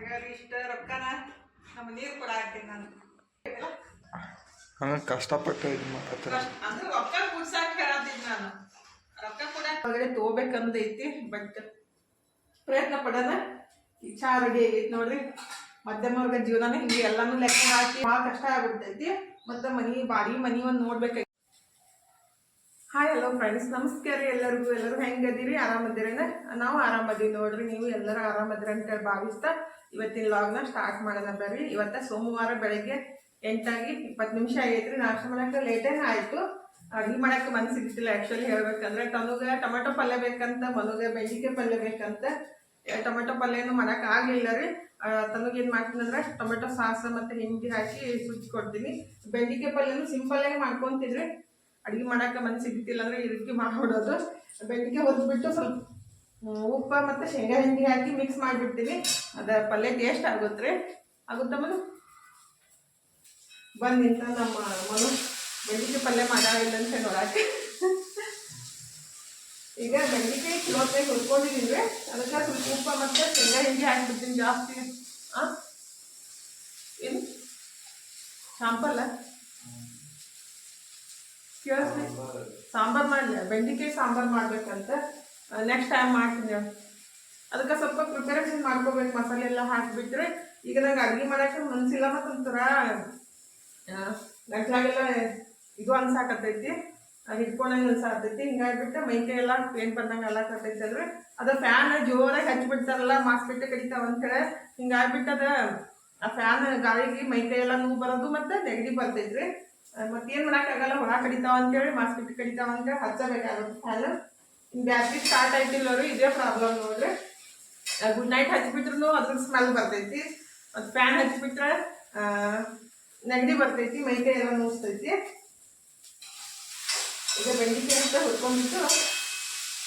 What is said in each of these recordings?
ಹಾಗಾಗಿ ಇಷ್ಟ ರೊಕ್ಕನ ನಮ್ಮ ನೀರು ಕೂಡ ಹಾಕ್ತೀನಿ ನಾನು. ಹಂಗೆ ಕಷ್ಟಪಟ್ಟು ಇದು ಮಾಡತ್ತೀರ ಅಂದ್ರೆ ರೊಕ್ಕ ಕೂಡ್ಸಾಕ್ ಹೇಳತ್ತೀನಿ ನಾನು. ರೊಕ್ಕ ಕೂಡ ಹೊರಗಡೆ ತಗೋಬೇಕಂದೈತಿ ಬಟ್ ಪ್ರಯತ್ನ ಪಡೋಣ. ಈ ಚಾ ರೆಡಿ ಆಗೈತಿ ನೋಡ್ರಿ. ಮಧ್ಯಮ ವರ್ಗ ಜೀವನನೇ ಹಿಂಗೆ ಎಲ್ಲಾನು ಲೆಕ್ಕ ಹಾಕಿ ಭಾಳ ಕಷ್ಟ ಆಗ್ಬಿಡ್ತೈತಿ ಮತ್ತೆ ಮನಿ ಬಾಡಿ ಮನಿ ಒಂದು ನೋಡ್ಬೇಕಾಗಿ ಹಾಯ್ ಹಲೋ ಫ್ರೆಂಡ್ಸ್ ನಮಸ್ಕಾರ ಎಲ್ಲರಿಗೂ. ಎಲ್ಲರೂ ಹೆಂಗದಿರಿ ಆರಾಮದಿರೇನ ನಾವು ಆರಾಮದೀವಿ ನೋಡ್ರಿ. ನೀವು ಎಲ್ಲರೂ ಆರಾಮದಿರಿ ಅಂತ ಹೇಳಿ ಭಾವಿಸ್ತಾ ಇವತ್ತಿನ ಲಾಗ್ನ ಸ್ಟಾರ್ಟ್ ಮಾಡೋಣ ಬರ್ರಿ. ಇವತ್ತ ಸೋಮವಾರ ಬೆಳಗ್ಗೆ ಎಂಟಾಗಿ ಇಪ್ಪತ್ತು ನಿಮಿಷ ಆಗೈತ್ರಿ. ನಾಷ್ಟ ಮಾಡಕ್ಕೆ ಲೇಟೇ ಆಯಿತು? ಅಡ್ಗೆ ಮಾಡಕ್ಕೆ ಮನ್ಸು ಸಿಗ್ತಿಲ್ಲ ಆ್ಯಕ್ಚುಲಿ ಹೇಳ್ಬೇಕಂದ್ರೆ ತನುಗ ಟೊಮೆಟೊ ಪಲ್ಯ ಬೇಕಂತ, ಮನುಗ ಬೆಂಡಿಕಾಯಿ ಪಲ್ಯ ಬೇಕಂತ ಟೊಮೆಟೊ ಪಲ್ಯನೂ ಮಾಡಕ್ಕೆ ಆಗಲಿಲ್ಲ ರೀ. ತನಗ ಏನು ಮಾಡ್ತೀನಿ ಅಂದ್ರೆ ಟೊಮೆಟೊ ಸಾಸ್ ಮತ್ತು ಹಿಂಡಿ ಹಾಕಿ ಸುಚ್ಚಿ ಕೊಡ್ತೀನಿ. ಬೆಂಡಿಕಾಯಿ ಪಲ್ಯನೂ ಸಿಂಪಲ್ಲಾಗಿ ಮಾಡ್ಕೊತಿದ್ರಿ. ಅಡುಗೆ ಮಾಡಕ್ಕೆ ಮನ್ಸು ಸಿಗ್ತಿಲ್ಲ ಅಂದ್ರೆ ಈ ರೀತಿ ಮಾಡ್ಬಿಡೋದು ಬೆಂಡಿಗೆ ಹೊದ್ಬಿಟ್ಟು ಸ್ವಲ್ಪ ಉಪ್ಪು ಮತ್ತು ಶೇಂಗಾ ಹಿಂಡಿ ಹಾಕಿ ಮಿಕ್ಸ್ ಮಾಡಿಬಿಡ್ತೀನಿ. ಅದ ಪಲ್ಯ ಟೇಸ್ಟ್ ಆಗುತ್ತೆ ರೀ. ಆಗುತ್ತಾ ಮನು? ಬಂದು ನಿಂತ ನಮ್ಮ ಮನು ಬೆಂಡಿಕೆ ಪಲ್ಯ ಮಾಡಿಲ್ಲ ಅಂತ ನೋಡಕ್ಕೆ ಈಗ ಬೆಂಡಿಗೆ ಕಿಲೋತ್ನಾಗ ಹುರ್ಕೊಂಡಿದ್ದೀನಿ ಅದಕ್ಕೆ ಸ್ವಲ್ಪ ಉಪ್ಪು ಮತ್ತು ಶೇಂಗಾ ಹಿಂಡಿ ಹಾಕ್ಬಿಡ್ತೀನಿ ಜಾಸ್ತಿ. ಹಾಂ ಏನು? ಶಾಂಪಲ್ಲ ಕೇಳಿಸ್ಲಿ. ಸಾಂಬಾರು ಮಾಡಿ, ಬೆಂಡಿಕಾಯಿ ಸಾಂಬಾರು ಮಾಡ್ಬೇಕಂತ. ನೆಕ್ಸ್ಟ್ ಟೈಮ್ ಮಾಡ್ತೀನಿ. ಅದಕ್ಕೆ ಸ್ವಲ್ಪ ಪ್ರಿಪರೇಷನ್ ಮಾಡ್ಕೋಬೇಕು, ಮಸಾಲೆ ಎಲ್ಲ ಹಾಕಿಬಿಟ್ರೆ. ಈಗ ನಂಗೆ ಅಡುಗೆ ಮಾಡೋಕ್ಕೆ ಮನಸ್ಸಿಲ್ಲ ಮತ್ತು ಒಂಥರ ಗಂಟ್ಲಾಗೆಲ್ಲ ಇದು ಅನ್ಸಾಕತ್ತೈತಿ. ಹಿಡ್ಕೊಂಡಂಗೆ ಅನ್ಸಾಕತ್ತೈತಿ. ಹಿಂಗಾಗ್ಬಿಟ್ಟು ಮೈ ಕೈ ಎಲ್ಲ ಪೇಂಟ್ ಬಂದಂಗೆ ಎಲ್ಲ ಕತ್ತೈತಿ ಅಂದ್ರೆ, ಅದು ಫ್ಯಾನ್ ಜೋರಾಗಿ ಹಚ್ಚಿಬಿಡ್ತಾರಲ್ಲ ಮಾಸ್ಬಿಟ್ಟು ಕಡಿತಾವ ಅಂತೇಳಿ ಹಿಂಗಾಗ್ಬಿಟ್ಟು ಅದ, ಆ ಫ್ಯಾನ್ ಗಾಳಿಗೆ ಮೈ ಕೈ ಎಲ್ಲ ನೋವು ಬರೋದು ಮತ್ತು ನೆಗಡಿ ಬರ್ತೈತ್ರಿ. ಮತ್ತೇನು ಮಾಡೋಕ್ಕಾಗಲ್ಲ ಹೊಣ ಕಡಿತಾವ ಅಂತೇಳಿ ಮಾಸ್ಬಿಟ್ಟು ಕಡಿತಾವ ಅಂತೇಳಿ ಹಚ್ಚಬೇಕಾಗುತ್ತೆ ಫ್ಯಾನ್ ಬ್ಯಾಟ್ರಿ ಸ್ಟಾರ್ಟ್ ಆಯ್ತಿಲ್ಲವರು ಇದೇ ಪ್ರಾಬ್ಲಮ್ ನೋಡ್ರಿ. ಗುಡ್ ನೈಟ್ ಹಚ್ಚಿಬಿಟ್ರು ಅದ್ರ ಸ್ಮೆಲ್ ಬರ್ತೈತಿ. ಮತ್ತು ಫ್ಯಾನ್ ಹಚ್ಬಿಟ್ರೆ ಆ, ನೆಗಡಿ ಬರ್ತೈತಿ ಮೈಕೈ ಎಲ್ಲ ನೋಸ್ತೈತಿ ಈಗ ಬೆಂಡಿಕಾಯಿ ಅಂತ ಹುರ್ಕೊಂಡ್ಬಿಟ್ಟು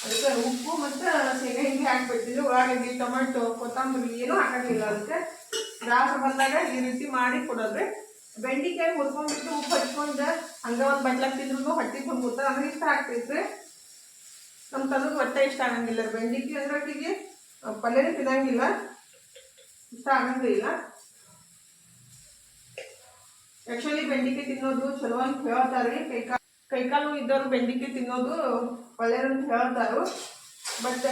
ಅದಕ್ಕೆ ಉಪ್ಪು ಮತ್ತು ಶೇಂಗಾ ಹಿಂಗೆ ಹಾಕ್ಬಿಡ್ತಿದ್ವಿ. ಉಳ್ಳಾಗಡ್ಡಿ ಟೊಮೆಟೊ ಕೊತ್ತಂಬರಿ ಏನೂ ಹಾಕೋಂಗಿಲ್ಲ ಅದಕ್ಕೆ. ದಾಸ ಬಂದಾಗ ಈ ರೀತಿ ಮಾಡಿ ಕೊಡೋದ್ರಿ ಬೆಂಡಿಕಾಯಿ ಹುರ್ಕೊಂಡ್ಬಿಟ್ಟು ಉಪ್ಪು ಹಚ್ಕೊಂಡು ಹಂಗೆ ಒಂದು ಬಟ್ಲಾಕ್ ತಿಂದ್ರು ಹೊಟ್ಟೆ ತುಂಬಿಡ್ತ ಅಂದ್ರೆ ಇಷ್ಟ ಆಗ್ತೈತ್ರಿ. ನಮ್ಮ ತನಗೆ ಒಟ್ಟೆ ಇಷ್ಟ ಆಗಂಗಿಲ್ಲ ಬೆಂಡಿಕಾಯಿ ಅಂದ್ರೆ ಒಟ್ಟಿಗೆ ಪಲ್ಯನೇ ತಿನ್ನಂಗಿಲ್ಲ. ಇಷ್ಟ ಆಗಂಗಿಲ್ಲ ಆ್ಯಕ್ಚುಲಿ ಬೆಂಡಿಕಾಯಿ ತಿನ್ನೋದು ಚಲೋ ಅಂತ ಹೇಳ್ತಾರೆ. ಕೈಕಾಲು ಕೈಕಾಲು ಇದ್ದವ್ರು ಬೆಂಡಿಕಾಯಿ ತಿನ್ನೋದು ಒಳ್ಳೇದು ಅಂತ ಹೇಳ್ತಾರು. ಬಟ್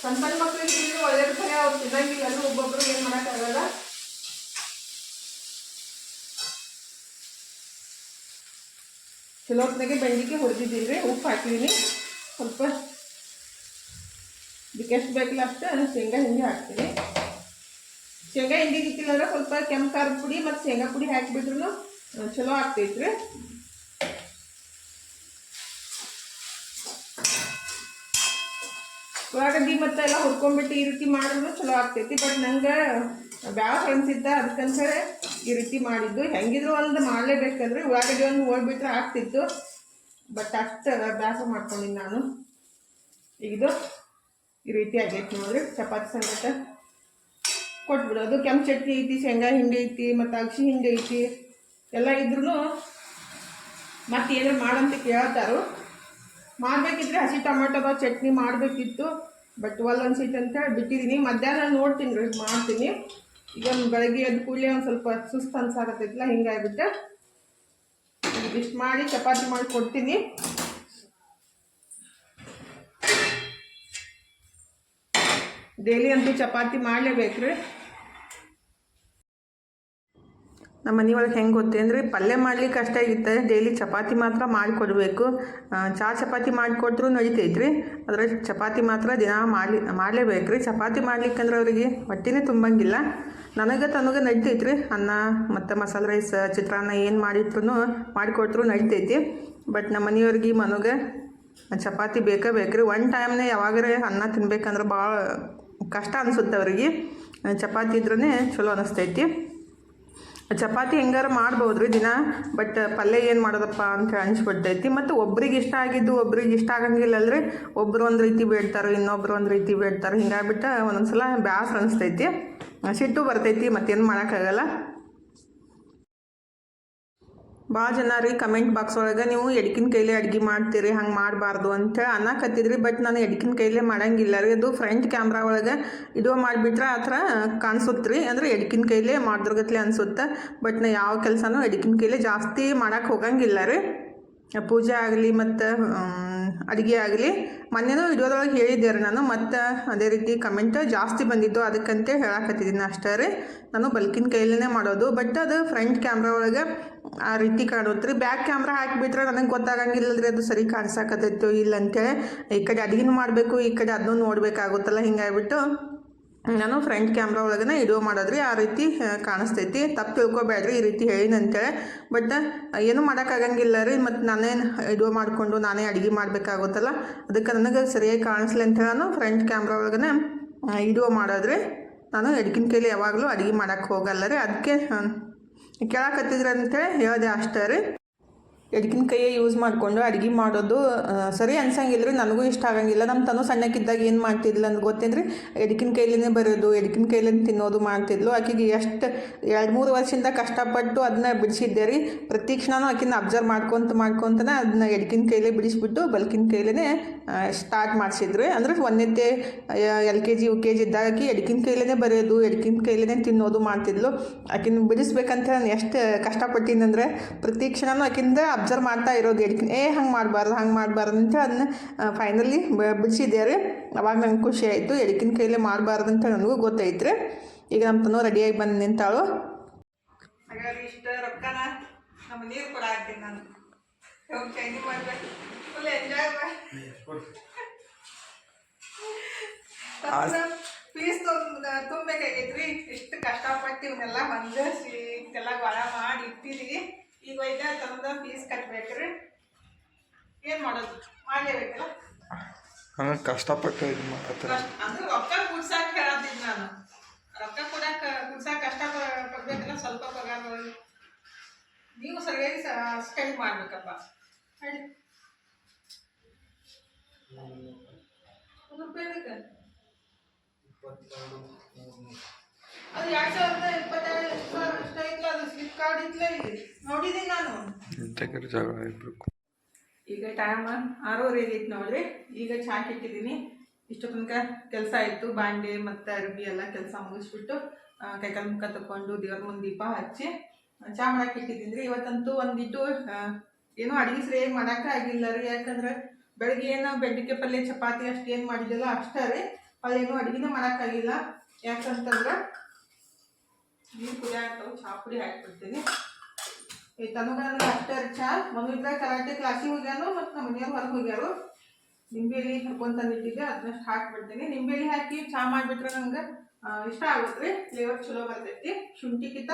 ಸಣ್ಣ ಸಣ್ಣ ಮಕ್ಕಳಿಗೆ ತಿಂದರೆ ಒಳ್ಳೆಯದು ಅವ್ರು ತಿನ್ನಂಗಿಲ್ಲ ಒಬ್ಬೊಬ್ರು ಏನು ಮಾಡೋಕ್ಕಾಗಲ್ಲ. ಚಲೋ ಹೊತ್ನಾಗೆ ಬೆಂಡಿಕಾಯಿ ಹೊಡೆದಿದ್ದೀನಿ ರೀ ಉಪ್ಪು ಹಾಕಿದ್ದೀನಿ ಸ್ವಲ್ಪ ಇದಕ್ಕೆ ಬೇಕಿಲ್ಲ ಅಷ್ಟು ಶೇಂಗಾ ಹಿಂಡಿ ಹಾಕ್ತೀನಿ. ಶೇಂಗಾ ಹಿಂಡಿ ಇಕ್ಕಿಲ್ಲ ಅಂದ್ರೆ ಸ್ವಲ್ಪ ಕೆಂಪು ಖಾರದ ಪುಡಿ ಮತ್ತು ಶೇಂಗಾ ಪುಡಿ ಹಾಕಿಬಿಟ್ರು ಚಲೋ ಆಗ್ತೈತ್ರಿ. ಉಳ್ಳಾಗಡ್ಡಿ ಮತ್ತೆ ಎಲ್ಲ ಹುರ್ಕೊಂಡ್ಬಿಟ್ಟು ಈ ರೀತಿ ಮಾಡಿದ್ರು ಚಲೋ ಆಗ್ತೈತಿ ಬಟ್ ನಂಗೆ ಬ್ಯಾಸ್ ಅನ್ಸಿದ್ದ ಅದಕ್ಕಂತೇಳಿ ಈ ರೀತಿ ಮಾಡಿದ್ದು. ಹೆಂಗಿದ್ರು ಒಂದು ಮಾಡಲೇಬೇಕಂದ್ರೆ ಉಳ್ಳಾಗಡ್ಡಿ ಒಂದು ಓಡ್ಬಿಟ್ರೆ ಆಗ್ತಿತ್ತು. ಬಟ್ ಅಷ್ಟು ಬ್ಯಾಸ ಮಾಡ್ಕೊಂಡಿನಿ ನಾನು. ಇದು ಈ ರೀತಿ ಆಗೈತೆ ನೋಡ್ರಿ. ಚಪಾತಿ ಸಂಗಟ ಕೊಟ್ಬಿಡೋದು ಕೆಂಪು ಚಟ್ನಿ ಐತಿ, ಶೇಂಗಾ ಹಿಂಡಿ ಐತಿ, ಮತ್ತು ಅಗಸಿ ಹಿಂಡಿ ಐತಿ. ಎಲ್ಲ ಇದ್ರೂ ಮತ್ತೆ ಏನಾರು ಮಾಡಂತ ಕೇಳ್ತಾರು. ಮಾಡಬೇಕಿದ್ರೆ ಹಸಿ ಟೊಮೆಟೊದ ಚಟ್ನಿ ಮಾಡಬೇಕಿತ್ತು. ಬಟ್ ಒಲ್ ಅನ್ಸೈತೆ ಅಂತ ಬಿಟ್ಟಿದ್ದೀನಿ ಮಧ್ಯಾಹ್ನ ನೋಡ್ತೀನಿ ರೀ, ಮಾಡ್ತೀನಿ. ಈಗ ಬೆಳಗ್ಗೆ ಎದ್ದು ಕೂಡಲೇ ಒಂದು ಸ್ವಲ್ಪ ಸುಸ್ತು ಅನ್ಸಾಕತ್ತೈತಿಲ್ಲ ಹಿಂಗಾಗುತ್ತೆ ಇಷ್ಟು ಮಾಡಿ ಚಪಾತಿ ಮಾಡಿ ಕೊಡ್ತೀನಿ. ಡೈಲಿ ಅಂತೂ ಚಪಾತಿ ಮಾಡಲೇಬೇಕ್ರಿ. ನಮ್ಮ ಮನೆ ಒಳಗೆ ಹೆಂಗೆ ಗೊತ್ತೇ ಅಂದರೆ ಪಲ್ಯ ಮಾಡ್ಲಿಕ್ಕೆ ಕಷ್ಟ ಆಗಿತ್ತು. ಡೈಲಿ ಚಪಾತಿ ಮಾತ್ರ ಮಾಡಿಕೊಡ್ಬೇಕು ಚಾ ಚಪಾತಿ ಮಾಡಿಕೊಟ್ರು ನಡೀತೈತ್ರಿ. ಅದರ ಚಪಾತಿ ಮಾತ್ರ ದಿನ ಮಾಡಲಿ ಮಾಡಲೇಬೇಕು ರೀ ಚಪಾತಿ ಮಾಡ್ಲಿಕ್ಕಂದ್ರೆ ಅವರಿಗೆ ಹೊಟ್ಟೆನೇ ತುಂಬಂಗಿಲ್ಲ. ನನಗೆ ತನಗೆ ರೀ ಅನ್ನ ಮತ್ತು ಮಸಾಲೆ ರೈಸ್, ಚಿತ್ರಾನ್ನ ಏನು ಮಾಡಿಟ್ರು ಮಾಡಿಕೊಟ್ರು ನಡಿತೈತಿ. ಬಟ್ ನಮ್ಮ ಮನೆಯವ್ರಿಗೆ ಮನಗೆ ಚಪಾತಿ ಬೇಕೇ ಬೇಕ್ರಿ. ಒನ್ ಟೈಮ್ನೇ ಯಾವಾಗರೆ ಅನ್ನ ತಿನ್ಬೇಕಂದ್ರೆ ಭಾಳ ಕಷ್ಟ ಅನಿಸುತ್ತೆ ಅವ್ರಿಗೆ. ಚಪಾತಿ ಇದ್ರೇ ಚಲೋ ಅನಿಸ್ತೈತಿ. ಚಪಾತಿ ಹೆಂಗಾರ ಮಾಡ್ಬೋದು ರೀ ದಿನ? ಬಟ್ ಪಲ್ಯ ಏನು ಮಾಡೋದಪ್ಪ ಅಂತ ಅನಿಸ್ಬಿಡ್ತೈತಿ. ಮತ್ತು ಒಬ್ರಿಗೆ ಇಷ್ಟ ಆಗಿದ್ದು ಒಬ್ರಿಗೆ ಇಷ್ಟ ಆಗಂಗಿಲ್ಲ ಅಲ್ರಿ. ಒಬ್ರು ಒಂದು ರೀತಿ ಬೇಡ್ತಾರೆ, ಇನ್ನೊಬ್ರು ಒಂದು ರೀತಿ ಬೇಡ್ತಾರೆ, ಹಿಂಗಾಗ್ಬಿಟ್ಟು ಒಂದೊಂದು ಸಲ ಬ್ಯಾಸರ ಅನಿಸ್ತೈತಿ. ಸಿಟ್ಟು ಬರ್ತೈತಿ, ಮತ್ತೇನು ಮಾಡೋಕ್ಕಾಗಲ್ಲ. ಭಾಳ ಜನ ರೀ ಕಮೆಂಟ್ ಬಾಕ್ಸ್ ಒಳಗೆ ನೀವು ಎಡ್ಕಿನ ಕೈಲೇ ಅಡ್ಗೆ ಮಾಡ್ತೀರಿ, ಹಂಗೆ ಮಾಡಬಾರ್ದು ಅಂತೇಳಿ ಅನ್ನಕತ್ತಿದ್ರಿ ಬಟ್ ನಾನು ಎಡ್ಕಿನ ಕೈಲೇ ಮಾಡೋಂಗಿಲ್ಲ ರೀ. ಅದು ಫ್ರಂಟ್ ಕ್ಯಾಮ್ರಾ ಒಳಗೆ ಇದು ಮಾಡಿಬಿಟ್ರೆ ಆ ಥರ ಕಾಣಿಸುತ್ತೆ ರೀ ಅಂದರೆ ಎಡ್ಕಿನ ಕೈಲೇ ಮಾಡ್ದ್ರಗತ್ಲೆ ಅನಿಸುತ್ತೆ ಬಟ್ ನಾ ಯಾವ ಕೆಲಸನೂ ಎಡ್ಕಿನ ಕೈಲೇ ಜಾಸ್ತಿ ಮಾಡೋಕ್ಕೆ ಹೋಗಂಗಿಲ್ಲ ರೀ. ಪೂಜೆ ಆಗಲಿ ಮತ್ತು ಅಡುಗೆ ಆಗಲಿ. ಮೊನ್ನೆನೂ ವಿಡಿಯೋದೊಳಗೆ ಹೇಳಿದ್ದೆ ರೀ ನಾನು ಮತ್ತು ಅದೇ ರೀತಿ ಕಮೆಂಟ್ ಜಾಸ್ತಿ ಬಂದಿತ್ತು, ಅದಕ್ಕಂತೆ ಹೇಳಕತ್ತಿದ್ದೀನಿ ಅಷ್ಟೇ ರೀ. ನಾನು ಬಲ್ಕಿನ ಕೈಲೇ ಮಾಡೋದು ಬಟ್ ಅದು ಫ್ರಂಟ್ ಕ್ಯಾಮ್ರಾ ಒಳಗೆ ಆ ರೀತಿ ಕಾಣುತ್ತೆ ರೀ. ಬ್ಯಾಕ್ ಕ್ಯಾಮ್ರಾ ಹಾಕಿಬಿಟ್ರೆ ನನಗೆ ಗೊತ್ತಾಗಂಗಿಲ್ಲ ರೀ ಅದು ಸರಿ ಕಾಣಿಸಕತ್ತೈತೋ ಇಲ್ಲ ಅಂತೇಳಿ ಈ ಕಡೆ ಅಡುಗೆನೂ ಮಾಡಬೇಕು, ಈ ಕಡೆ ಅದನ್ನು ನೋಡಬೇಕಾಗುತ್ತಲ್ಲ, ಹಿಂಗಾಗ್ಬಿಟ್ಟು ನಾನು ಫ್ರಂಟ್ ಕ್ಯಾಮ್ರಾ ಒಳಗೇ ವಿಡಿಯೋ ಮಾಡೋದ್ರಿ, ಆ ರೀತಿ ಕಾಣಿಸ್ತೈತಿ. ತಪ್ಪು ತಿಳ್ಕೊಬೇಡ್ರಿ ಈ ರೀತಿ ಹೇಳಿನ ಅಂತೇಳಿ ಬಟ್ ಏನು ಮಾಡೋಕ್ಕಾಗಂಗಿಲ್ಲ ರೀ ಮತ್ತು ನಾನೇನು ವಿಡಿಯೋ ಮಾಡಿಕೊಂಡು ನಾನೇ ಅಡುಗೆ ಮಾಡಬೇಕಾಗುತ್ತಲ್ಲ, ಅದಕ್ಕೆ ನನಗೆ ಸರಿಯಾಗಿ ಕಾಣಿಸ್ಲಿ ಅಂತೇಳಿ ನಾನು ಫ್ರಂಟ್ ಕ್ಯಾಮ್ರಾ ಒಳಗನೆ ವಿಡಿಯೋ ಮಾಡೋದ್ರಿ. ನಾನು ಎಡ್ಕಿನ ಕೈಲಿ ಯಾವಾಗಲೂ ಅಡುಗೆ ಮಾಡೋಕ್ಕೆ ಹೋಗಲ್ಲ ರೀ. ಅದಕ್ಕೆ ಕೇಳಾಕತ್ತಿದ್ರಿ ಅಂತೇಳಿ ಹೇಳಿದೆ ಅಷ್ಟೇ ರೀ. ಎಡ್ಕಿನ ಕೈಯೇ ಯೂಸ್ ಮಾಡಿಕೊಂಡು ಅಡುಗೆ ಮಾಡೋದು ಸರಿ ಅನ್ಸಂಗಿಲ್ಲ ರೀ ನನಗೂ ಇಷ್ಟ ಆಗಂಗಿಲ್ಲ. ನಮ್ಮ ತನು ಸಣ್ಣಕ್ಕಿದ್ದಾಗ ಏನು ಮಾಡ್ತಿದ್ಲು ಅಂತ ಗೊತ್ತೇನ್ರಿ? ಎಡ್ಕಿನ ಕೈಲಿನೇ ಬರೋದು ಎಡ್ಕಿನ ಕೈಲೇ ತಿನ್ನೋದು ಮಾಡ್ತಿದ್ಲು. ಆಕೆಗೆ ಎಷ್ಟು, ಎರಡು ಮೂರು ವರ್ಷದಿಂದ ಕಷ್ಟಪಟ್ಟು ಅದನ್ನ ಬಿಡಿಸಿದ್ದೆ ರೀ. ಪ್ರತಿ ಕ್ಷಣನೂ ಆಕಿನ ಅಬ್ಸರ್ವ್ ಮಾಡ್ಕೊತ ಮಾಡ್ಕೊತನ ಅದನ್ನ ಎಡ್ಕಿನ ಕೈಲೇ ಬಿಡಿಸ್ಬಿಟ್ಟು ಬಲ್ಕಿನ ಕೈಲೇ ಸ್ಟಾರ್ಟ್ ಮಾಡಿಸಿದ್ರು ಅಂದರೆ ಒಂದನೇ L K G, U K G ಇದ್ದಾಗ ಆಕಿ ಎಡ್ಕಿನ ಕೈಲೇ ಬರೆಯೋದು ಎಡ್ಕಿನ ಕೈಲೇ ತಿನ್ನೋದು ಮಾಡ್ತಿದ್ಲು. ಆಕಿನ ಬಿಡಿಸ್ಬೇಕಂತ ನಾನು ಎಷ್ಟು ಕಷ್ಟಪಟ್ಟಿನಂದ್ರೆ, ಪ್ರತಿ ಕ್ಷಣನೂ ಆಕಿಂದ ಅಬ್ಸರ್ವ್ ಮಾಡ್ತಾ ಇರೋದು. ಎಡ್ಕಿನ ಏ ಹಂಗೆ ಮಾಡಬಾರ್ದು ಹಂಗೆ ಮಾಡಬಾರ್ದು ಅಂತ ಅದನ್ನ ಫೈನಲಿ ಬಿಡಿಸಿದ್ದೆ ರೀ ಅವಾಗ ನಂಗೆ ಖುಷಿ ಆಯಿತು. ಎಡ್ಕಿನ ಕೈಲೇ ಮಾಡಬಾರ್ದು ಅಂತ ನನಗೂ ಗೊತ್ತೈತ್ರಿ. ಈಗ ನಮ್ಮ ತನೂ ರೆಡಿಯಾಗಿ ಬಂದು ನಿಂತಾಳು. ಹಾಗಾಗಿ ಇಷ್ಟ ರೊಕ್ಕನ ನಮ್ಮ ನೀರು ಕೂಡ ಹಾಕ್ತೀನಿ ನಾನು. ಹೋಗಿ ಚೈನಿ ಮಾಡ್ಬೇಕು? ಫುಲ್ ಎಂಜಾಯ್ ಫೀಸ್ ತುಂಬಬೇಕಾಗೈತ್ರಿ. ಇಷ್ಟು ಕಷ್ಟಪಟ್ಟು ಇವನ್ನೆಲ್ಲ ಹೊಂದಿಸಿ ಇಷ್ಟೆಲ್ಲ ಗೊಳ ಮಾಡಿ ಇಟ್ಟಿದೀವಿ ಈಗ ಒಯ್ದ ತಂದ ಫೀಸ್ ಕಟ್ಬೇಕ್ರಿ. ಏನು ಮಾಡೋದು? ಮಾಡಲೇಬೇಕಲ್ಲ? ಹಂಗ ಕಷ್ಟಪಟ್ಟು ಇದು ಮಾಡ್ತಾರೆ ಅಂದ್ರೆ ರೊಕ್ಕ ಕುಡ್ಸಾಕ್ ಹೇಳದಿದ್ ನಾನು. ರೊಕ್ಕ ಕೊಡಾಕ ಕುಡ್ಸಾಕ ಕಷ್ಟ ಪಡ್ಬೇಕಲ್ಲ ಸ್ವಲ್ಪ ಪಗಾರ. ನೀವು ಸರಿಯಾಗಿ ಸ್ಪೆಂಡ್ ಮಾಡ್ಬೇಕಪ್ಪ. ಹೇಳಿ. ಒಂದು ರೂಪಾಯಿ ಬೇಕಾ? ಅದು ಎರಡು ಸಾವಿರದ ಇಪ್ಪತ್ತೆರಡು ಅದು ಸ್ಲಿಪ್ ಕಾರ್ಡ್ ಇತ್ಲ ಇಲ್ಲಿ ನೋಡಿದ್ದೀನಿ ನಾನು. ಈಗ ಟೈಮ್ ಆರೂವರೆ ಆಗೈತೆ ನೋಡ್ರಿ. ಈಗ ಚಾಕ್ ಇಟ್ಟಿದ್ದೀನಿ ಇಷ್ಟು ತನಕ ಕೆಲಸ ಆಯಿತು ಬಾಂಡೆ ಮತ್ತು ಅರ್ಬಿ ಎಲ್ಲ ಕೆಲಸ ಮುಗಿಸ್ಬಿಟ್ಟು ಕೈಕಾಲ ಮುಖ ತಗೊಂಡು ದೇವ್ರ ಮುಂದೆ ದೀಪ ಹಚ್ಚಿ ಚಾ ಚಹಾ ಮಾಡಕ್ಕೆ ಇಟ್ಟಿದ್ದೀನಿ ರೀ. ಇವತ್ತಂತೂ ಒಂದಿಟ್ಟು ಏನೋ ಏನೂ ಅಡುಗೆ ಸರಿಯಾಗಿ ಮಾಡೋಕೆ ಆಗಿಲ್ಲ ರೀ. ಯಾಕಂದ್ರೆ ಬೆಳಗ್ಗೆ ಏನು ಬೆಂಡಿಕೆ ಪಲ್ಯ ಚಪಾತಿ ಅಷ್ಟು ಏನು ಮಾಡಿದ್ದಿಲ್ಲ ಅಷ್ಟೇ ರೀ. ಅಲ್ಲೇನು ಅಡುಗೆನೇ ಮಾಡೋಕ್ಕಾಗಿಲ್ಲ ಯಾಕಂತಂದ್ರೆ ನೀರು ಕುಡಿ ಆಗ್ತಾವೆ ಚಹಾ ಪುಡಿ ಹಾಕ್ಬಿಡ್ತೀನಿ. ಈ ತನಗ ನನಗೆ ಅಷ್ಟೇ ಚಾ ಮಗುವಿದ್ದ ಕರಾಟೆ ಕ್ಲಾಸಿಗೆ ಹೋಗ್ಯಾನು ಮತ್ತು ನಮ್ಮ ಮನೆಯವ್ರು ಹೊರಗೆ ಹೋಗ್ಯಾರು. ನಿಂಬೆಲಿ ಹಾಕೊಂಡ್ ತಂದಿಟ್ಟಿದ್ದೆ, ಅದನ್ನಷ್ಟು ಹಾಕ್ಬಿಡ್ತೀನಿ. ನಿಂಬೆಲಿ ಹಾಕಿ ಚಾ ಮಾಡಿಬಿಟ್ರೆ ನಂಗೆ ಇಷ್ಟ ಆಗುತ್ತೆ ಫ್ಲೇವರ್ ಚಲೋ ಬರ್ತೈತಿ. ಶುಂಠಿಕಿತ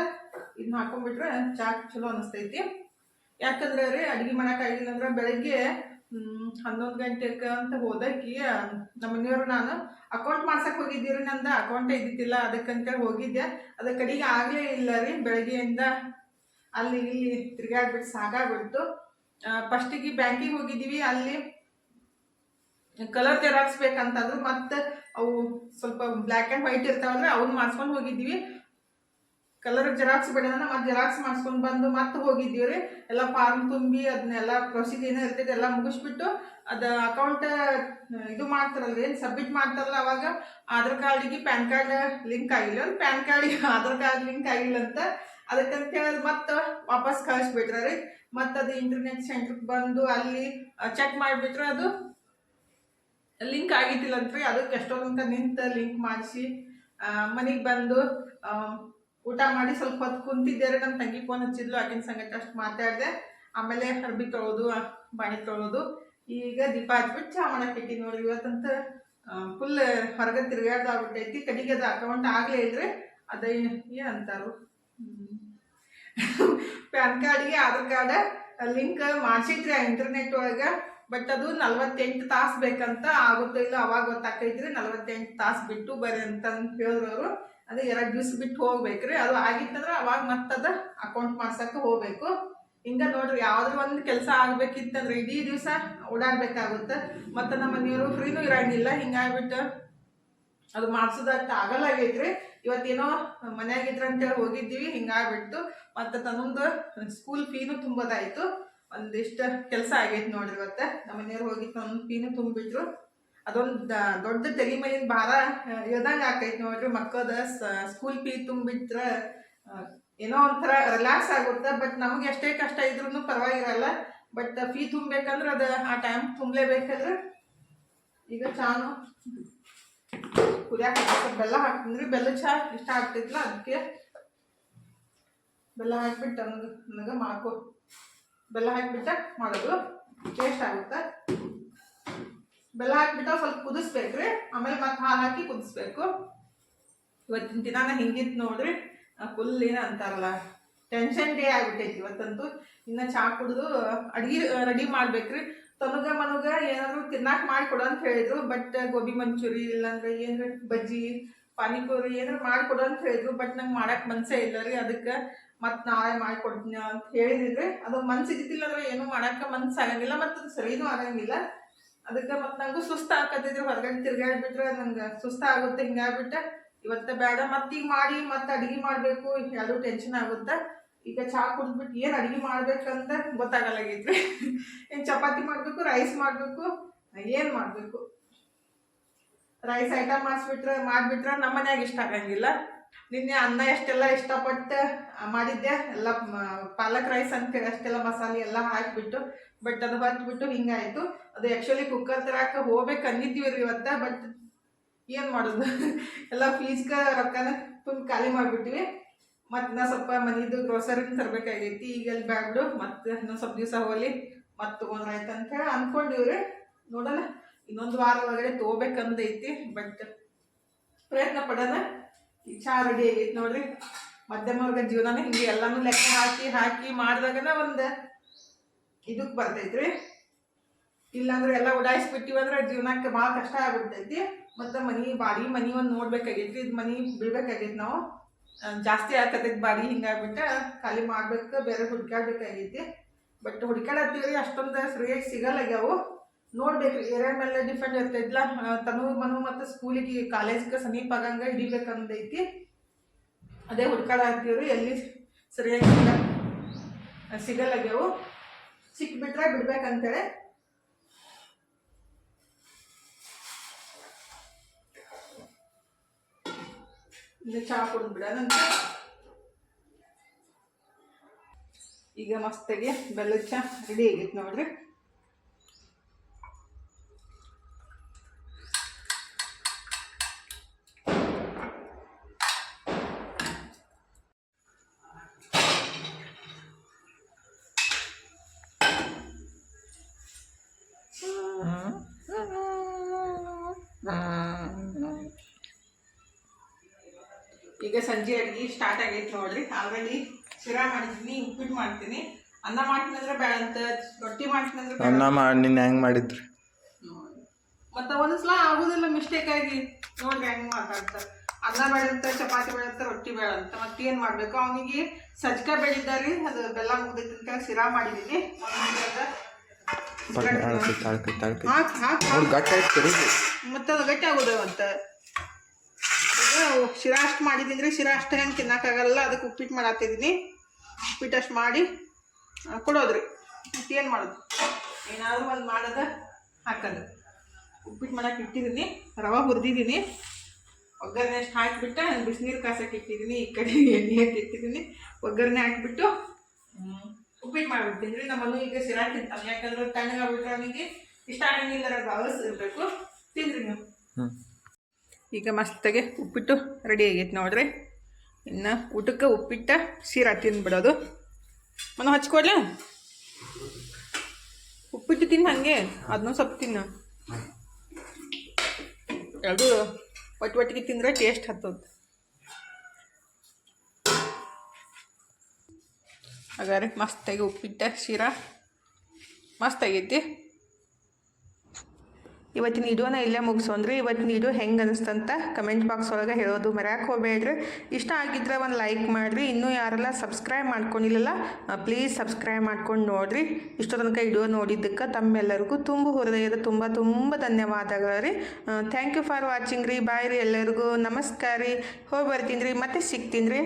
ಇದನ್ನ ಹಾಕೊಂಡ್ಬಿಟ್ರೆ ಚಾ ಚಲೋ ಅನಿಸ್ತೈತಿ. ಯಾಕಂದ್ರೆ ರೀ, ಅಡುಗೆ ಮಾಡೋಕ್ಕಾಗಿಲ್ಲ ಅಂದ್ರೆ ಬೆಳಗ್ಗೆ ಹನ್ನೊಂದು ಗಂಟೆಗೆ ಅಂತ ಹೋದಕ್ಕಿ ನಮ್ಮ ಮನೆಯವರು ನಾನು ಅಕೌಂಟ್ ಮಾಡ್ಸಕ್ಕೆ ಹೋಗಿದ್ದೀರಿ ನಂದು ಅಕೌಂಟೇ ಇದ್ದಿದ್ದಿಲ್ಲ ಅದಕ್ಕಂತ ಹೋಗಿದ್ದೆ. ಅದ ಕಡೆಗೆ ಆಗಲೇ ಇಲ್ಲ ರೀ, ಬೆಳಗ್ಗೆಯಿಂದ ಅಲ್ಲಿ ಇಲ್ಲಿ ತಿರ್ಗಾಡ್ಬಿಟ್ಟು ಸಾಕಾಗ್ಬಿಡ್ತು ಫಸ್ಟಿಗೆ ಬ್ಯಾಂಕಿಗೆ ಹೋಗಿದ್ದೀವಿ, ಅಲ್ಲಿ ಕಲರ್ ಜೆರಾಕ್ಸ್ ಬೇಕಂತಂದ್ರು, ಮತ್ತೆ ಅವು ಸ್ವಲ್ಪ ಬ್ಲ್ಯಾಕ್ ಆ್ಯಂಡ್ ವೈಟ್ ಇರ್ತಾವಂದ್ರೆ ಅವ್ನು ಮಾಡ್ಸ್ಕೊಂಡು ಹೋಗಿದ್ದೀವಿ. ಕಲರ್ ಜೆರಾಕ್ಸ್ ಬೇಡ ಮತ್ತೆ ಜೆರಾಕ್ಸ್ ಮಾಡಿಸ್ಕೊಂಡು ಬಂದು ಮತ್ತೆ ಹೋಗಿದ್ದೀವಿ ರೀ. ಎಲ್ಲ ಫಾರ್ಮ್ ತುಂಬಿ ಅದನ್ನೆಲ್ಲ ಪ್ರೊಸೀಜರ್ ಏನೋ ಇರ್ತೈತೆ ಎಲ್ಲ ಮುಗಿಸ್ಬಿಟ್ಟು ಅದು ಅಕೌಂಟ್ ಇದು ಮಾಡ್ತಾರಲ್ರಿ, ಏನು ಸಬ್ಮಿಟ್ ಮಾಡ್ತಾರಲ್ಲ ಅವಾಗ ಆಧಾರ್ ಕಾರ್ಡಿಗೆ ಪ್ಯಾನ್ ಕಾರ್ಡ್ ಲಿಂಕ್ ಆಗಿಲ್ಲ. ಪ್ಯಾನ್ ಕಾರ್ಡಿಗೆ ಆಧಾರ್ ಕಾರ್ಡ್ ಲಿಂಕ್ ಆಗಿಲ್ಲ ಅಂತ ಅದಕ್ಕಂತ ಹೇಳಿ ಮತ್ತೆ ವಾಪಸ್ ಕಳಿಸ್ಬಿಟ್ರ ರೀ. ಮತ್ತೆ ಅದು ಇಂಟರ್ನೆಟ್ ಸೆಂಟ್ರಿಗೆ ಬಂದು ಅಲ್ಲಿ ಚೆಕ್ ಮಾಡಿಬಿಟ್ರೆ ಅದು ಲಿಂಕ್ ಆಗಿದ್ದಿಲ್ಲಂತ್ರಿ ಅದಕ್ಕೆ ಎಷ್ಟೊಂದು ನಿಂತ ಲಿಂಕ್ ಮಾಡಿಸಿ ಮನೆಗೆ ಬಂದು ಊಟ ಮಾಡಿ ಸ್ವಲ್ಪ ಹೊತ್ತು ಕುಂತಿದ್ದೆ ನನ್ನ ತಂಗಿ ಫೋನ್ ಹಚ್ಚಿದ್ಲು ಆಕಿನ ಸಂಗಟ ಅಷ್ಟು ಮಾತಾಡಿದೆ. ಆಮೇಲೆ ಅರ್ಬಿ ತೊಳೋದು, ಬಾಣಿ ತೊಳೋದು, ಈಗ ದೀಪ ಹಚ್ಬಿಟ್ಟು ಚಾ ಮಾಡಕ್ಕೆ ನೋಡಿ ಇವತ್ತಂತ ಫುಲ್ ಹೊರಗೆ ತಿರ್ಗಾಡ್ದಾಗ್ಬಿಟ್ಟೈತಿ ಕಡಿಗೆ ಅದು ಅಕೌಂಟ್ ಆಗಲೇ ಇದ್ರೆ ಅದ ಏನು ಅಂತಾರು? ಪ್ಯಾನ್ ಕಾರ್ಡ್ಗೆ ಆಧಾರ್ ಕಾರ್ಡ್, ಲಿಂಕ್ ಮಾಡ್ಸಿದ್ರಿ ಇಂಟರ್ನೆಟ್ ಒಳಗೆ ಬಟ್ ಅದು ನಲ್ವತ್ತೆಂಟು ತಾಸು ಬೇಕಂತ ಆಗುತ್ತೋ ಇಲ್ಲ ಅವಾಗ ಗೊತ್ತಾಕೈತ್ರಿ, ನಲ್ವತ್ತೆಂಟು ತಾಸು ಬಿಟ್ಟು ಬರ್ರಿ ಅಂತ ಹೇಳಿದ್ರು ಅವರು. ಅದೇ ಎರಡು ದಿವ್ಸ ಬಿಟ್ಟು ಹೋಗ್ಬೇಕ್ರಿ. ಅದು ಆಗಿತ್ತಂದ್ರೆ ಅವಾಗ ಮತ್ತದ ಅಕೌಂಟ್ ಮಾಡ್ಸಕ್ಕೆ ಹೋಗ್ಬೇಕು. ಹಿಂಗ ನೋಡ್ರಿ, ಯಾವ್ದ್ರ ಒಂದು ಕೆಲಸ ಆಗ್ಬೇಕಿತ್ತಂದ್ರೆ ಇಡೀ ದಿವಸ ಓಡಾಡ್ಬೇಕಾಗುತ್ತೆ. ಮತ್ತೆ ನಮ್ಮ ಮನೆಯವರು ಫ್ರೀನೂ ಇರಂಗಿಲ್ಲ, ಹಿಂಗಾಗ್ಬಿಟ್ಟು ಅದು ಮಾಡಿಸೋದಕ್ಕೆ ಆಗಲ್ಲ ಆಗೈತ್ರಿ ಇವತ್ತೇನೋ ಮನ್ಯಾಗಿದ್ರ ಅಂತೇಳಿ ಹೋಗಿದ್ದೀವಿ ಹಿಂಗಾಗ್ಬಿಟ್ಟು ಮತ್ತು ತನ್ನೊಂದು ಸ್ಕೂಲ್ ಫೀನು ತುಂಬೋದಾಯ್ತು. ಒಂದಿಷ್ಟು ಕೆಲಸ ಆಗೈತೆ ನೋಡ್ರಿ ಇವತ್ತು. ನಮ್ಮ ಮನೆಯವ್ರು ಹೋಗಿ ತನ್ನ ಫೀನು ತುಂಬಿಟ್ರು ಅದೊಂದು ದೊಡ್ಡ ತಲೆ ಮೇಲಿನ ಭಾರ ಇಳ್ದಂಗೆ ಆಕೈತಿ ನೋಡ್ರಿ. ಮಕ್ಕಳದ ಸ್ಕೂಲ್ ಫೀ ತುಂಬಿಟ್ರೆ ಏನೋ ಒಂಥರ ರಿಲ್ಯಾಕ್ಸ್ ಆಗುತ್ತೆ. ಬಟ್ ನಮಗೆ ಎಷ್ಟೇ ಕಷ್ಟ ಇದ್ರೂ ಪರವಾಗಿರಲ್ಲ. ಬಟ್ ಫೀ ತುಂಬಬೇಕಂದ್ರೆ ಅದು, ಆ ಟೈಮ್ ತುಂಬಲೇಬೇಕಾದ್ರೆ ಈಗ ಚಾನು ಕುದಿಯಾಕ ಬೆಲ್ಲ ಹಾಕ್ತೀನಿ ಬೆಲ್ಲ ಚಹಾ ಇಷ್ಟ ಆಗ್ತೈತಿಲ್ಲ ಅದಕ್ಕೆ ಬೆಲ್ಲ ಹಾಕ್ಬಿಟ್ಟು ನನಗೆ ನನಗೆ ಮಾಡ್ಕೊ. ಬೆಲ್ಲ ಹಾಕ್ಬಿಟ್ಟ ಮಾಡೋದು ಟೇಸ್ಟ್ ಆಗುತ್ತೆ? ಬೆಲ್ಲ ಹಾಕ್ಬಿಟ್ಟು ಸ್ವಲ್ಪ ಕುದಿಸ್ಬೇಕ್ರಿ. ಆಮೇಲೆ ಮತ್ತೆ ಹಾಲು ಹಾಕಿ ಕುದಿಸ್ಬೇಕು. ಇವತ್ತಿನ ದಿನ ಹಿಂಗಿತ್ತು ನೋಡ್ರಿ ಫುಲ್ ಏನ ಅಂತಾರಲ್ಲ ಟೆನ್ಷನ್ ಡೇ ಆಗ್ಬಿಟ್ಟೈತಿ ಇವತ್ತಂತೂ. ಇನ್ನು ಚಾ ಕುಡಿದು ಅಡಿಗೆ ರೆಡಿ ಮಾಡ್ಬೇಕ್ರಿ. ತನಗ ಮನಗ ಏನಾದ್ರು ತಿನ್ನಾಕ ಮಾಡಿಕೊಡು ಅಂತ ಹೇಳಿದ್ರು ಬಟ್ ಗೋಬಿ ಮಂಚೂರಿ ಇಲ್ಲಾಂದ್ರೆ ಏನ್ರಿ, ಬಜ್ಜಿ, ಪಾನಿಪುರಿ ಏನಾರು ಮಾಡಿಕೊಡು ಅಂತ ಹೇಳಿದ್ರು ಬಟ್ ನಂಗೆ ಮಾಡಕ್ ಮನ್ಸೇ ಇಲ್ಲ ರೀ ಅದಕ್ಕೆ. ಮತ್ತೆ ನಾಳೆ ಮಾಡಿಕೊಡ್ತೀನಿ ಅಂತ ಹೇಳಿದ್ರಿ. ಅದು ಮನ್ಸು ಇದ್ದಿಲ್ಲ ಅಂದ್ರೆ ಏನು ಮಾಡಕ್ಕೆ ಮನ್ಸು ಆಗಂಗಿಲ್ಲ ಮತ್ತು ಸರಿನೂ ಆಗಂಗಿಲ್ಲ. ಅದಕ್ಕೆ ಮತ್ತೆ ನಂಗೂ ಸುಸ್ತ ಆಕತ್ತಿದ್ರು ಹೊರಗಡೆ ತಿರ್ಗಾಡ್ಬಿಟ್ರೆ ನಂಗೆ ಸುಸ್ತ ಆಗುತ್ತೆ ಹಿಂಗಾಗ್ಬಿಟ್ಟೆ. ಇವತ್ತ ಬೇಡ ಮತ್ತೆ ಈಗ ಮಾಡಿ ಮತ್ತೆ ಅಡಿಗೆ ಮಾಡಬೇಕು, ಯಾವುದು ಟೆನ್ಷನ್ ಆಗುತ್ತೆ? ಈಗ ಚಹಾ ಕುಡಿದ್ಬಿಟ್ಟು ಏನು ಅಡಿಗೆ ಮಾಡ್ಬೇಕಂತ ಗೊತ್ತಾಗಲ್ಲಾಗೈತ್ರಿ ಏನು ಚಪಾತಿ ಮಾಡಬೇಕು ರೈಸ್ ಮಾಡಬೇಕು, ಏನು ಮಾಡಬೇಕು? ರೈಸ್ ಐಟಮ್ ಮಾಡಿಸ್ಬಿಟ್ರೆ, ಮಾಡಿಬಿಟ್ರೆ ನಮ್ಮ ಮನ್ಯಾಗ ಇಷ್ಟ ಆಗಂಗಿಲ್ಲ. ನಿನ್ನೆ ಅನ್ನ ಎಷ್ಟೆಲ್ಲ ಇಷ್ಟಪಟ್ಟು ಮಾಡಿದ್ದೆ, ಎಲ್ಲ ಪಾಲಕ್ ರೈಸ್ ಅಂತೇಳಿ ಅಷ್ಟೆಲ್ಲ ಮಸಾಲೆ ಎಲ್ಲ ಹಾಕಿಬಿಟ್ಟು ಬಟ್ ಅದು ಬಂದ್ಬಿಟ್ಟು ಹಿಂಗಾಯ್ತು. ಅದು ಆ್ಯಕ್ಚುಲಿ ಕುಕ್ಕರ್ ತರಾಕ ಹೋಗ್ಬೇಕು ಅಂದಿದ್ದೀವಿ ರೀ ಇವತ್ತ ಬಟ್ ಏನು ಮಾಡೋದು? ಎಲ್ಲ ಫೀಸ್ಗ ರೊಕ್ಕನ ಫುಲ್ ಖಾಲಿ ಮಾಡಿಬಿಟ್ವಿ ಮತ್ತು ನಾ ಸ್ವಲ್ಪ ಮನಿದು ಗ್ರೋಸರಿನ ತರಬೇಕಾಗೈತಿ. ಈಗ ಅಲ್ಲಿ ಬ್ಯಾಗ್ಡು ಮತ್ತೆ ಇನ್ನೊಂದು ಸ್ವಲ್ಪ ದಿವಸ ಹೋಗಲಿ, ಮತ್ತು ತೊಗೊಂಡ್ರೆ ಆಯ್ತು ಅಂತ ಹೇಳಿ ಅಂದ್ಕೊಂಡಿವ್ರಿ ನೋಡೋಣ, ಇನ್ನೊಂದು ವಾರ ಒಳಗಡೆ ತೊಗೋಬೇಕಂದೈತಿ ಬಟ್ ಪ್ರಯತ್ನ ಪಡೋಣ. ಈ ರೆಡಿ ಆಗೈತಿ ನೋಡ್ರಿ. ಮಧ್ಯಮ ವರ್ಗ ಜೀವನನೇ ಹಿಂಗೆ ಎಲ್ಲಾನು ಲೆಕ್ಕ ಹಾಕಿ ಹಾಕಿ ಮಾಡಿದಾಗನ ಒಂದು ಇದಕ್ಕೆ ಬರ್ತೈತ್ರಿ? ಇಲ್ಲಾಂದ್ರೆ ಎಲ್ಲ ಉಡಾಯಿಸ್ಬಿಟ್ಟಿವಿ ಅಂದ್ರೆ ಜೀವನಕ್ಕೆ ಭಾಳ ಕಷ್ಟ ಆಗ್ಬಿಡ್ತೈತಿ. ಮತ್ತು ಮನಿ ಬಾಡಿ ಮನಿ ಒಂದು ನೋಡ್ಬೇಕಾಗೈತಿ ಇದು ಮನಿ ಬಿಡ್ಬೇಕಾಗೈತಿ ನಾವು. ಜಾಸ್ತಿ ಆಕತೈತಿ ಬಾಡಿ ಹಿಂಗಾಗ್ಬಿಟ್ಟು ಖಾಲಿ ಮಾಡ್ಬೇಕು, ಬೇರೆ ಹುಡ್ಕಾಡ್ಬೇಕಾಗೈತಿ ಬಟ್ ಹುಡ್ಕಾಡತ್ತೀವ್ರಿ ಅಷ್ಟೊಂದು ಸರಿಯಾಗಿ ಸಿಗಲ್ಲಾಗ್ಯಾವು. ನೋಡ್ಬೇಕು ಏರಿಯಾ ಮೇಲೆ ಡಿಪೆಂಡ್ ಇರ್ತೈತಿಲ್ಲ ತನು ಮನು ಮತ್ತು ಸ್ಕೂಲಿಗೆ ಕಾಲೇಜ್ಗೆ ಸಮೀಪ ಆಗಂಗ ಹಿಡಿಬೇಕಂದೈತಿ. ಅದೇ ಹುಡ್ಕಾಡತ್ತೀವ್ರಿ ಎಲ್ಲಿ ಸರಿಯಾಗಿ ಸಿಗ ಸಿಗಲ್ಲಾಗ್ಯಾವು. ಸಿಕ್ಬಿಟ್ರೆ ಬಿಡ್ಬೇಕಂತೇಳಿ. ಚಹಾ ಕುಡಿದು ಬಿಡೋದಂತ ಈಗ ಮಸ್ತಾಗಿ ಬೆಲ್ಲದ ಚಹಾ ರೆಡಿ ಆಗೈತೆ ನೋಡ್ರಿ. ಅಡುಗೆ ಸ್ಟಾರ್ಟ್ ಆಗೈತೆ ನೋಡ್ರಿ. ಆಲ್ರೆಡಿ ಶಿರಾ ಮಾಡಿದ್ದೀನಿ ಉಪ್ಪಿಟ್ಟು ಮಾಡ್ತೀನಿ. ಅನ್ನ ಮಾಡ್ತೀನಂದ್ರೆ ಬೇಡ ಅಂತ ರೊಟ್ಟಿ ಮಾಡ್ತೀನಂದ್ರೆ ಅನ್ನ ಮಾಡಿ ನಿನ್ನ ಹೆಂಗೆ ಮಾಡಿದ್ರಿ? ಮತ್ತೆ ಒಂದ್ಸಲ ಆಗುದಿಲ್ಲ ಮಿಸ್ಟೇಕ್ ಆಗಿ. ನೋಡ್ರಿ ಹೆಂಗ್ ಮಾತಾಡ್ತಾರೆ ಅನ್ನ ಬೇಡಂತ ಚಪಾತಿ ಬೇಡಂತ ರೊಟ್ಟಿ ಬೇಡ ಅಂತ ಮತ್ತೆ ಏನ್ ಮಾಡ್ಬೇಕು? ಅವನಿಗೆ ಸಜ್ಕ ಬೆಳಿದ್ದಾರಿ ಅದು ಬೆಲ್ಲ ಮುಗ್ದೈತಿ ಅಂತ ಶಿರಾ ಮಾಡಿದೀನಿ. ತಾಳ್ಕೈ ತಾಳ್ಕೈ ತಾಳ್ಕೈ ಹಾಕಿ ಮತ್ತೆ ಅದು ಗಟ್ಟಿ ಆಗೋದು ಅಂತ ಶಿರಾ ಅಷ್ಟು ಮಾಡಿದ್ದೀನಿ ಶಿರಾ ಅಷ್ಟು ಹೆಂಗೆ ತಿನ್ನೋಕ್ಕಾಗಲ್ಲ ಅದಕ್ಕೆ ಉಪ್ಪಿಟ್ಟು ಮಾಡತ್ತಿದ್ದೀನಿ ಉಪ್ಪಿಟ್ಟು ಅಷ್ಟು ಮಾಡಿ ಕೊಡೋದು ಕೊಡೋದ್ರಿ. ಮತ್ತು ಏನು ಮಾಡೋದು? ಏನಾದರೂ ಒಂದು ಮಾಡೋದು ಹಾಕೋದು. ಉಪ್ಪಿಟ್ಟು ಮಾಡೋಕೆ ಇಟ್ಟಿದ್ದೀನಿ, ರವೆ ಹುರಿದಿದ್ದೀನಿ. ಒಗ್ಗರಣೆ ಅಷ್ಟು ಹಾಕಿಬಿಟ್ಟು ನಾನು ಬಿಸಿನೀರು ಕಾಸಕ್ಕೆ ಇಟ್ಟಿದ್ದೀನಿ, ಈ ಕಡೆ ಎಣ್ಣೆ ಹಾಕಿ ಇಟ್ಟಿದ್ದೀನಿ. ಒಗ್ಗರಣೆ ಹಾಕಿಬಿಟ್ಟು ಉಪ್ಪಿಟ್ಟು ಮಾಡಿಬಿಡ್ತೀನಿ. ರೀ ನಮ್ಮನ್ನು ಈಗ ಶಿರಾ ತಿಂತಾನೆ ಯಾಕಂದ್ರೆ ತಣ್ಣಗಾಗ್ಬಿಟ್ರೆ ಅವನಿಗೆ ಇಷ್ಟ ಆಗಂಗಿಲ್ಲ ಬಾವಸ್ ಇರಬೇಕು ತಿಂದ್ರಿ ನೀವು. ಈಗ ಮಸ್ತಾಗೆ ಉಪ್ಪಿಟ್ಟು ರೆಡಿ ಆಗೈತೆ ನೋಡ್ರಿ. ಇನ್ನು ಊಟಕ್ಕೆ ಉಪ್ಪಿಟ್ಟ ಸೀರಾ ತಿಂದ್ಬಿಡೋದು. ಮನ ಹಚ್ಕೊಡ್ಲ? ಉಪ್ಪಿಟ್ಟು ತಿನ್ನು ಹಾಗೆ ಅದನ್ನೂ ಸ್ವಲ್ಪ ತಿನ್ನು. ಎರಡು ಒಟ್ಟು ಒಟ್ಟಿಗೆ ತಿಂದರೆ ಟೇಸ್ಟ್ ಹತ್ತದ. ಹಾಗಾದ್ರೆ ಮಸ್ತಾಗಿ ಉಪ್ಪಿಟ್ಟ ಶೀರಾ ಮಸ್ತ್ ಆಗೈತಿ. ಇವತ್ತಿನ ವಿಡಿಯೋನ ಇಲ್ಲೇ ಮುಗಿಸೋನ್ರಿ ಇವತ್ತಿನ ವಿಡಿಯೋ ಹೆಂಗೆ ಅನಿಸ್ತಂತ ಕಮೆಂಟ್ ಬಾಕ್ಸ್ ಒಳಗೆ ಹೇಳೋದು ಮರ್ಯಾಕೆ ಹೋಗಬೇಡ್ರಿ. ಇಷ್ಟ ಆಗಿದ್ರೆ ಒಂದು ಲೈಕ್ ಮಾಡಿರಿ. ಇನ್ನೂ ಯಾರೆಲ್ಲ ಸಬ್ಸ್ಕ್ರೈಬ್ ಮಾಡ್ಕೊಂಡಿಲ್ಲಲ್ಲ ಪ್ಲೀಸ್ ಸಬ್ಸ್ಕ್ರೈಬ್ ಮಾಡ್ಕೊಂಡು ನೋಡಿರಿ. ಇಷ್ಟೋ ತನಕ ವಿಡಿಯೋ ನೋಡಿದ್ದಕ್ಕೆ ತಮ್ಮೆಲ್ಲರಿಗೂ ತುಂಬ ಹೃದಯದ ತುಂಬ ತುಂಬ ಧನ್ಯವಾದಗಳು ರೀ ಥ್ಯಾಂಕ್ ಯು ಫಾರ್ ವಾಚಿಂಗ್ ರೀ. ಬಾಯ್ ರೀ ಎಲ್ಲರಿಗೂ. ನಮಸ್ಕಾರ ರೀ. ಹೋಗಿ ಬರ್ತೀನಿ ರೀ. ಮತ್ತೆ ಸಿಗ್ತೀನಿ ರೀ.